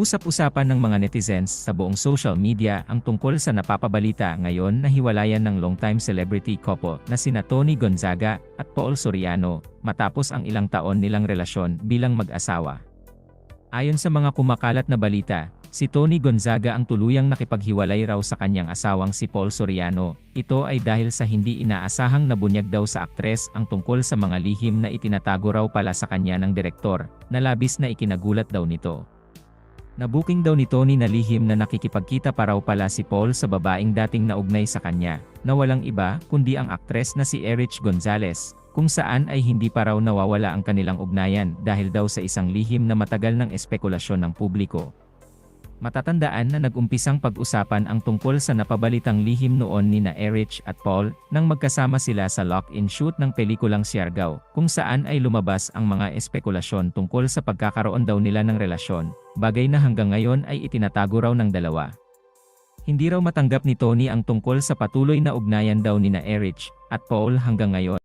Usap-usapan ng mga netizens sa buong social media ang tungkol sa napapabalita ngayon na hiwalayan ng longtime celebrity couple na sina Tony Gonzaga at Paul Soriano matapos ang ilang taon nilang relasyon bilang mag-asawa. Ayon sa mga kumakalat na balita, si Tony Gonzaga ang tuluyang nakipaghiwalay raw sa kanyang asawang si Paul Soriano. Ito ay dahil sa hindi inaasahang nabunyag daw sa aktres ang tungkol sa mga lihim na itinatago raw pala sa kanya ng direktor, na labis na ikinagulat daw nito. Nabuking daw ni Tony na lihim na nakikipagkita pa raw pala si Paul sa babaeng dating naugnay sa kanya, na walang iba kundi ang aktres na si Erich Gonzalez, kung saan ay hindi pa raw nawawala ang kanilang ugnayan dahil daw sa isang lihim na matagal ng espekulasyon ng publiko. Matatandaan na nag-umpisang pag-usapan ang tungkol sa napabalitang lihim noon ni na Erich at Paul nang magkasama sila sa lock-in shoot ng pelikulang Siargao, kung saan ay lumabas ang mga espekulasyon tungkol sa pagkakaroon daw nila ng relasyon, bagay na hanggang ngayon ay itinatago raw ng dalawa. Hindi raw matanggap ni Tony ang tungkol sa patuloy na ugnayan daw ni na Erich at Paul hanggang ngayon.